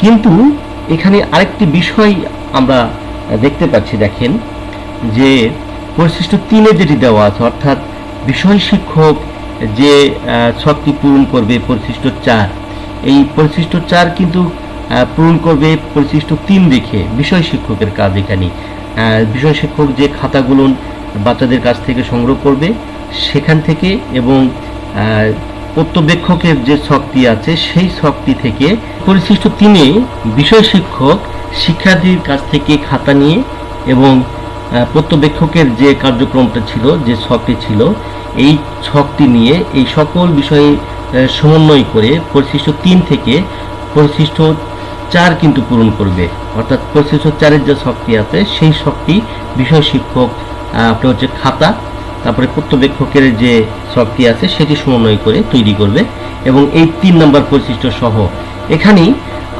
কিন্তু এখানে আরেকটি বিষয় আমরা দেখতে পাচ্ছি, দেখেন, যে পরিশিষ্ট তিনে যেটি দেওয়া আছে, অর্থাৎ বিষয় শিক্ষক যে ছকটি পূরণ করবে পরিশিষ্ট চার। এই পরিশিষ্ট চার কিন্তু পূরণ করবে পরিশিষ্ট তিন দেখে, বিষয় শিক্ষকের কাজ এখানে। বিষয় শিক্ষক যে খাতাগুলো বাচ্চাদের কাছ থেকে সংগ্রহ করবে, সেখান থেকে এবং আহ, পর্যবেক্ষকের যে ছকটি আছে সেই ছকটি থেকে পরিশিষ্ট তিনে বিষয় শিক্ষক শিক্ষার্থীর কাছ থেকে খাতা নিয়ে এবং আহ, পর্যবেক্ষকের যে কার্যক্রমটা ছিল যে ছকটি ছিল এই ছকটি নিয়ে এই সকল বিষয়ে সমন্বয় করে পরিশিষ্ট তিন থেকে পরিশিষ্ট চার কিন্তু পূরণ করবে। অর্থাৎ পরিশিষ্ট চারের যে শক্তি আছে সেই শক্তি বিষয় শিক্ষক আপনার হচ্ছে খাতা তারপরে পর্যবেক্ষকের যে শক্তি আছে, সেটি সমন্বয় করে তৈরি করবে এবং এই তিন নম্বর পরিশিষ্ট সহ। এখানেই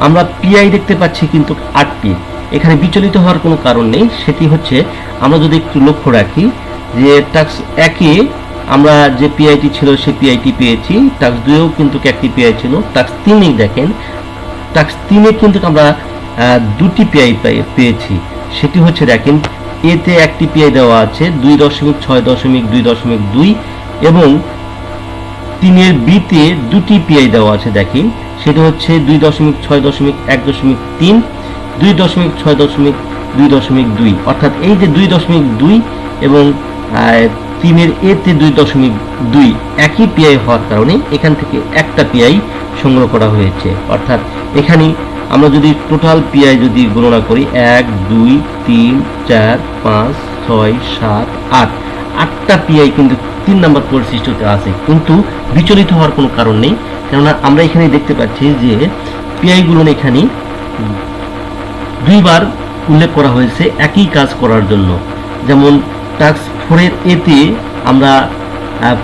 আমরা পিআই দেখতে পাচ্ছি কিন্তু আটটি। এখানে বিচলিত হওয়ার কোনো কারণ নেই। সেটি হচ্ছে আমরা যদি একটু লক্ষ্য রাখি যে টাক্স একে আমরা যে পিআইটি ছিল সেই পিআইটি পেয়েছি। টাক্স দুয়েও কিন্তু একটি পিআই ছিল। টাক্স তিনেই দেখেন টাক্স তিনে কিন্তু আমরা দুটি পিআই পেয়েছি। সেটি হচ্ছে দেখেন এতে একটি পিআই দেওয়া আছে দুই দশমিক ছয় দশমিক দুই দশমিক দুই এবং তিনের বিতে দুটি পিআই দেওয়া আছে, দেখেন। সেটা হচ্ছে দুই দশমিক ছয় দশমিক এক দশমিক তিন, দুই দশমিক ছয় দশমিক দুই দশমিক দুই। অর্থাৎ এই যে দুই দশমিক দুই এবং তিনের এতে দুই দশমিক দুই একই পিআই হওয়ার কারণে এখান থেকে একটা পিআই সংগ্রহ করা হয়েছে। অর্থাৎ এখানে আমরা যদি টোটাল পিআই যদি গণনা করি, এক, দুই, তিন, চার, পাঁচ, ছয়, সাত, আট। আটটা পিআই কিন্তু তিন নম্বর পরিশিষ্টতে আছে। কিন্তু বিচলিত হওয়ার কোনো কারণ নেই, কেননা আমরা এখানে দেখতে পাচ্ছি যে পিআইগুলো এখানে দুইবার উল্লেখ করা হয়েছে একই কাজ করার জন্য। যেমন টাক্স ফোরের এতে আমরা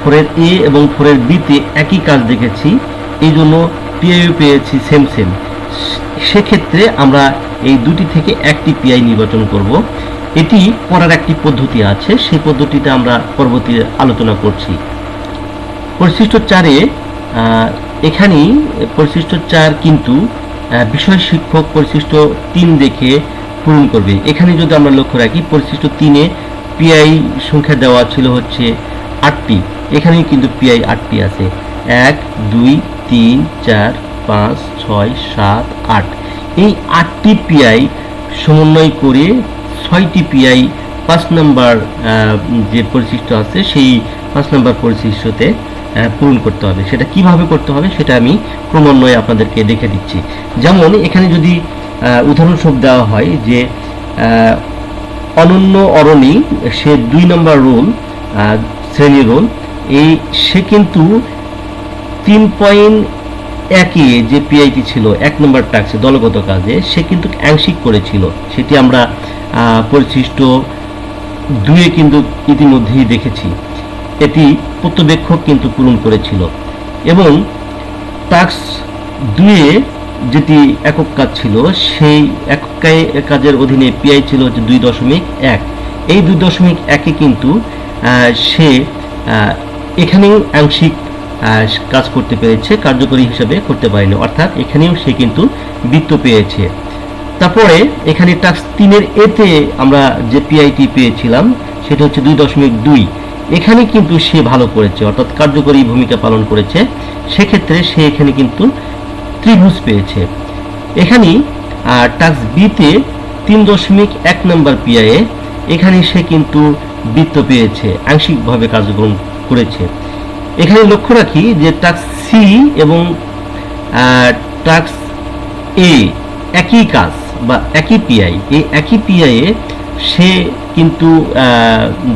ফোরের এ এবং ফোরের বিতে একই কাজ দেখেছি এই জন্য পিআইও পেয়েছি সেম সেম সেক্ষেত্রে আমরা এই দুটি থেকে একটি পিআই নির্বাচন করব। এটি করার একটি পদ্ধতি আছে, সেই পদ্ধতিটা আমরা পরবর্তী আলোচনা করছি। পরিশিষ্ট চারে এখানেই পরিশিষ্ট চার কিন্তু বিষয় শিক্ষক পরিশিষ্ট তিন দেখে পূরণ করবে। এখানে যদি আমরা লক্ষ্য রাখি, পরিশিষ্ট তিনে পিআই সংখ্যা দেওয়া ছিল হচ্ছে আটটি। এখানেই কিন্তু পিআই আটটি আছে। এক, দুই, তিন, চার পাঁচ, ছয়, সাত, আট। এই আটটি পিআই সমন্বয় করে ছয়টি পিআই পাঁচ নাম্বার যে পরিশিষ্ট আছে, সেই পাঁচ নাম্বার পরিশিষ্টতে পূরণ করতে হবে। সেটা কীভাবে করতে হবে সেটা আমি ক্রমান্বয়ে আপনাদেরকে দেখে দিচ্ছি। যেমন এখানে যদি উদাহরণস্বরূপ দেওয়া হয় যে অনন্য অরণি, সে দুই নম্বর রোল শ্রেণি রোল, এই সে কিন্তু তিন পয়েন্ট একে যে পিআইটি ছিল, এক নম্বর টাক্সে দলগত কাজে, সে কিন্তু আংশিক করেছিল। সেটি আমরা পরিশিষ্ট দুয়ে কিন্তু ইতিমধ্যেই দেখেছি। এটি পর্যবেক্ষক কিন্তু পূরণ করেছিল। এবং টাক্স দুয়ে যেটি একক কাজ ছিল, সেই একক কাজের অধীনে পিআই ছিল হচ্ছে দুই দশমিক এক। এই দুই দশমিক একে কিন্তু সে এখানেও আংশিক কাজ করতে পেরেছে, কার্যকরী হিসাবে করতে পারেনি। অর্থাৎ এখানেও সে কিন্তু বৃত্ত পেয়েছে। তারপরে এখানে টাক্স তিনের এতে আমরা যে পিআইটি পেয়েছিলাম, সেটা হচ্ছে দুই দশমিক দুই। এখানে কিন্তু সে ভালো করেছে, অর্থাৎ কার্যকরী ভূমিকা পালন করেছে। সেক্ষেত্রে সে এখানে কিন্তু ত্রিভুজ পেয়েছে। এখানে টাক্স বিতে তিন দশমিক এক নম্বর পিআইয়ে এখানে সে কিন্তু বৃত্ত পেয়েছে, আংশিকভাবে কার্যক্রম করেছে। এখানে লক্ষ্য রাখি যে টাক্স সি এবং টাক্স এ একই কাজ বা একই পিআই এই একই পিআইয়ে সে কিন্তু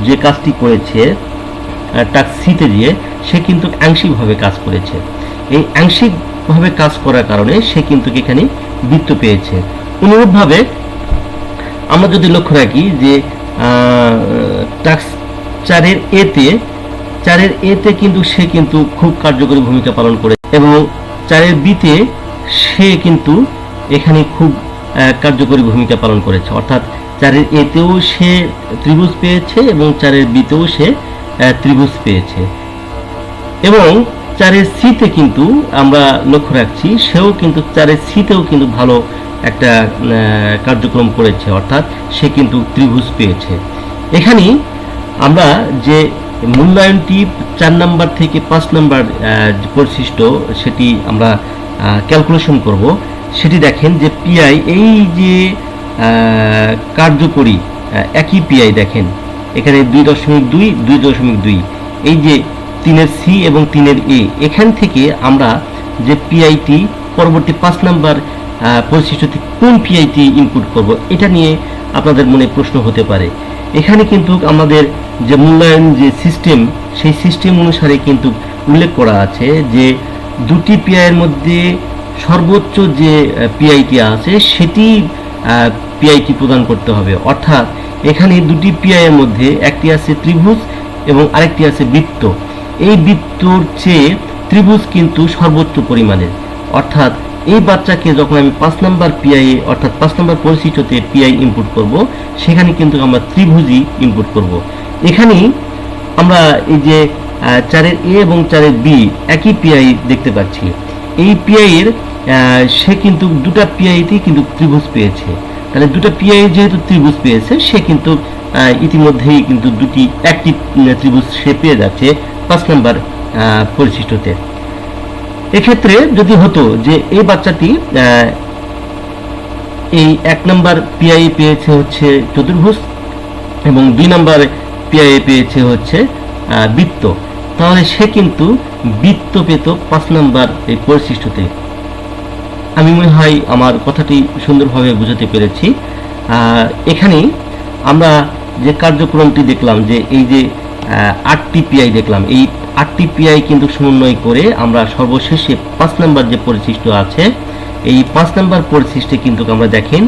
যে কাজটি করেছে টাক্স সিতে দিয়ে, সে কিন্তু আংশিকভাবে কাজ করেছে। এই আংশিকভাবে কাজ করার কারণে সে কিন্তু এখানে বৃত্ত পেয়েছে। অনুরূপভাবে আমরা যদি লক্ষ্য রাখি যে টাক্স চারের এতে চারের এতে কিন্তু সে কিন্তু খুব কার্যকরী ভূমিকা পালন করে এবং চারের বিতে সে কিন্তু এখানে খুব কার্যকরী ভূমিকা পালন করেছে। অর্থাৎ চারের এতেও সে ত্রিভুজ পেয়েছে এবং চারের বিতেও সে ত্রিভুজ পেয়েছে। এবং চারের সিতে কিন্তু আমরা লক্ষ্য রাখছি, সেও কিন্তু, চারের সিতেও কিন্তু ভালো একটা কার্যক্রম করেছে। অর্থাৎ সে কিন্তু ত্রিভুজ পেয়েছে। এখানে আমরা যে মূল্যায়নটি চার নাম্বার থেকে পাঁচ নাম্বার পরিশিষ্ট সেটি আমরা ক্যালকুলেশন করব। সেটি দেখেন যে পিআই এই যে কার্যকরী একই পিআই দেখেন। এখানে দুই দশমিক দুই দুই দশমিক দুই। এই যে তিনের সি এবং তিনের এ এখান থেকে আমরা যে পিআইটি পরবর্তী পাঁচ নাম্বার পরিশিষ্ট থেকে কোন পিআইটি ইনপুট করব, এটা নিয়ে আপনাদের মনে প্রশ্ন হতে পারে। এখানে কিন্তু আমাদের যে মূল্যায়ন যে সিস্টেম, সেই সিস্টেম অনুসারে কিন্তু উল্লেখ করা আছে যে দুটি পিআইয়ের মধ্যে সর্বোচ্চ যে পিআইটি আছে, সেটি পিআইটি প্রদান করতে হবে। অর্থাৎ এখানে দুটি পিআই এর মধ্যে একটি আছে ত্রিভুজ এবং আরেকটি আছে বৃত্ত। এই বৃত্তর চেয়ে ত্রিভুজ কিন্তু সর্বোচ্চ পরিমাণের। অর্থাৎ এই বাচ্চাকে যখন আমি পাঁচ নাম্বার পিআই অর্থাৎ পাঁচ নাম্বার পরিচিততে পিআই ইনপুট করব, সেখানে কিন্তু আমরা ত্রিভুজই ইনপুট করব। এখানেই আমরা এই যে চারের এ এবং চারের বি একই পিআই দেখতে পাচ্ছি। এই পিআই এর সে কিন্তু দুটা পিআইতেই কিন্তু ত্রিভুজ পেয়েছে। তাহলে দুটো পিআই যেহেতু ত্রিভুজ পেয়েছে, সে কিন্তু ইতিমধ্যেই কিন্তু দুটি একটি ত্রিভুজ সে পেয়ে যাচ্ছে পাঁচ নাম্বার পরিশিষ্টতে এক্ষেত্রে যদি হতো যে এই বাচ্চাটি এই এক নম্বর পিআই পেয়েছে হচ্ছে চতুর্ভুজ এবং দুই নাম্বার পিআই পেয়েছে হচ্ছে বৃত্ত। তাহলে সে কিন্তু বৃত্ত পেত পাঁচ নাম্বার এই পরিশিষ্টতে আমি মনে হয় আমার কথাটি সুন্দরভাবে বোঝাতে পেরেছি। এখানে আমরা যে কার্যক্রমটি দেখলাম যে এই যে আটটি পিআই দেখলাম। এই আটটি পিআই কিন্তু সমন্বয় করে আমরা সর্বশেষে পাঁচ নাম্বার যে পরিশিষ্ট আছে, এই পাঁচ নাম্বার পরিশিষ্টে কিন্তু আমরা দেখেন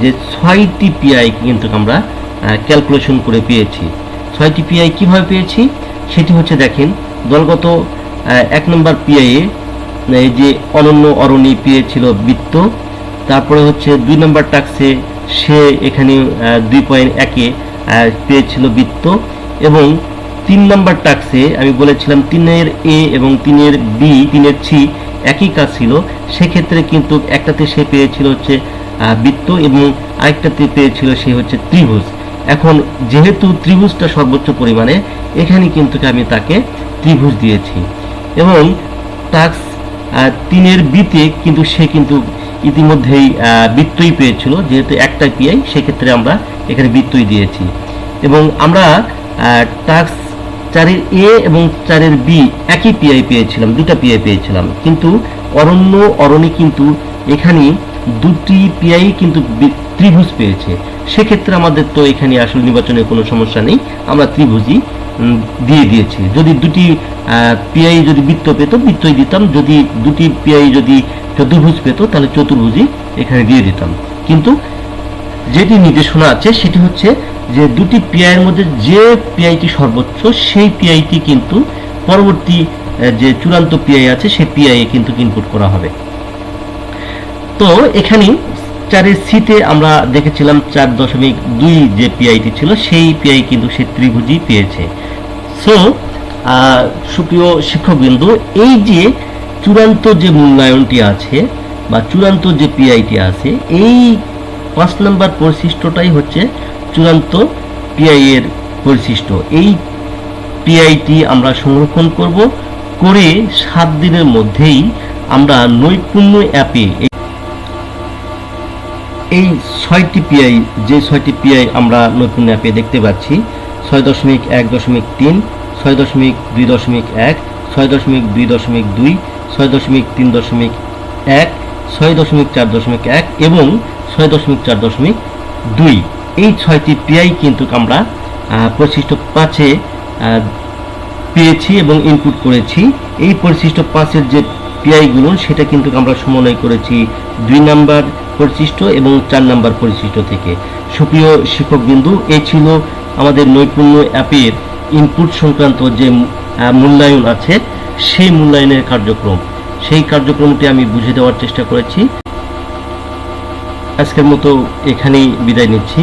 যে ছয়টি পিআই কিন্তু আমরা ক্যালকুলেশন করে পেয়েছি। ছয়টি পিআই কীভাবে পেয়েছি? সেটি হচ্ছে দেখেন, দলগত এক নম্বর পিআইয়ে যে অনন্য অরণি পেয়েছিল বৃত্ত, তারপরে হচ্ছে দুই নম্বর টাক্সে সে এখানে দুই পয়েন্ট একে পেয়েছিল বৃত্ত এবং তিন নম্বর টাক্সে আমি বলেছিলাম তিনের এ এবং তিনের বি, তিনের সি একই কাজ ছিল। সেক্ষেত্রে কিন্তু একটাতে সে পেয়েছিল হচ্ছে বৃত্ত এবং আরেকটাতে পেয়েছিল সে হচ্ছে ত্রিভুজ। এখন যেহেতু ত্রিভুজটা সর্বোচ্চ পরিমাণে, এখানে কিন্তু আমি তাকে ত্রিভুজ দিয়েছি। এবং টাক্স তিনের বিতে কিন্তু সে কিন্তু ইতিমধ্যেই বৃত্তই পেয়েছিল। যেহেতু একটা পিআই সেক্ষেত্রে আমরা এখানে বৃত্তই দিয়েছি। এবং আমরা টাক্স চারের এ এবং চারের বি একই পিআই পেয়েছিলাম, দুটা পিআই পেয়েছিলাম। কিন্তু অরণ্য, অরণি কিন্তু এখানে দুটি পিআই কিন্তু ত্রিভুজ পেয়েছে। সেক্ষেত্রে আমাদের তো এখানে আসলে নির্বাচনের কোনো সমস্যা নেই, আমরা ত্রিভুজই দিয়ে দিয়েছি। যদি দুটি পিআই যদি বৃত্ত পেত, বৃত্তই দিতাম। যদি দুটি পিআই যদি চতুর্ভুজ পেত, তাহলে চতুর্ভুজই এখানে দিয়ে দিতাম। কিন্তু যেটি নির্দেশনা আছে, সেটি হচ্ছে যে দুটি পিআইয়ের মধ্যে যে পিআইটি সর্বোচ্চ, সেই পিআইটি কিন্তু পরবর্তী যে চূড়ান্ত পিআই আছে সেই পিআই কিন্তু ইনপুট করা হবে। তো এখানে চারের সিতে আমরা দেখেছিলাম চার দশমিক দুই যে পিআইটি ছিল, সেই পিআই কিন্তু সে ত্রিভুজই পেয়েছে। সো সুপ্রিয় শিক্ষকবৃন্দ, এই যে চূড়ান্ত যে মূল্যায়নটি আছে বা চূড়ান্ত যে পিআইটি আছে, এই পাঁচ নম্বর পরিশিষ্টটাই হচ্ছে চূড়ান্ত পিআই এর পরিশিষ্ট এই পিআইটি আমরা সংরক্ষণ করব করে সাত দিনের মধ্যেই আমরা নৈপুণ্য অ্যাপে এই ছয়টি পিআই যে ছয়টি পিআই আমরা নৈপুণ্য অ্যাপে দেখতে পাচ্ছি, ছয় দশমিক এক দশমিক তিন, ছয় দশমিক দুই দশমিক এক, ছয় দশমিক দুই দশমিক দুই, ছয় দশমিক তিন দশমিক এক, ছয় দশমিক চার দশমিক এক এবং ছয় দশমিক চার দশমিক দুই। এই ছয়টি পিআই কিন্তু আমরা পরিশিষ্ট পাঁচে পেয়েছি এবং ইনপুট করেছি। এই পরিশিষ্ট পাঁচের যে পিআইগুলো সেটা কিন্তু আমরা সমন্বয় করেছি দুই নাম্বার পরিশিষ্ট এবং চার নাম্বার পরিশিষ্ট থেকে। সুপ্রিয় শিক্ষকবিন্দু এই ছিল আমাদের নৈপুণ্য অ্যাপের ইনপুট সংক্রান্ত যে মূল্যায়ন আছে, সেই মূল্যায়নের কার্যক্রম। সেই কার্যক্রমটি আমি বুঝে দেওয়ার চেষ্টা করেছি। আজকের মতো এখানেই বিদায় নিচ্ছি।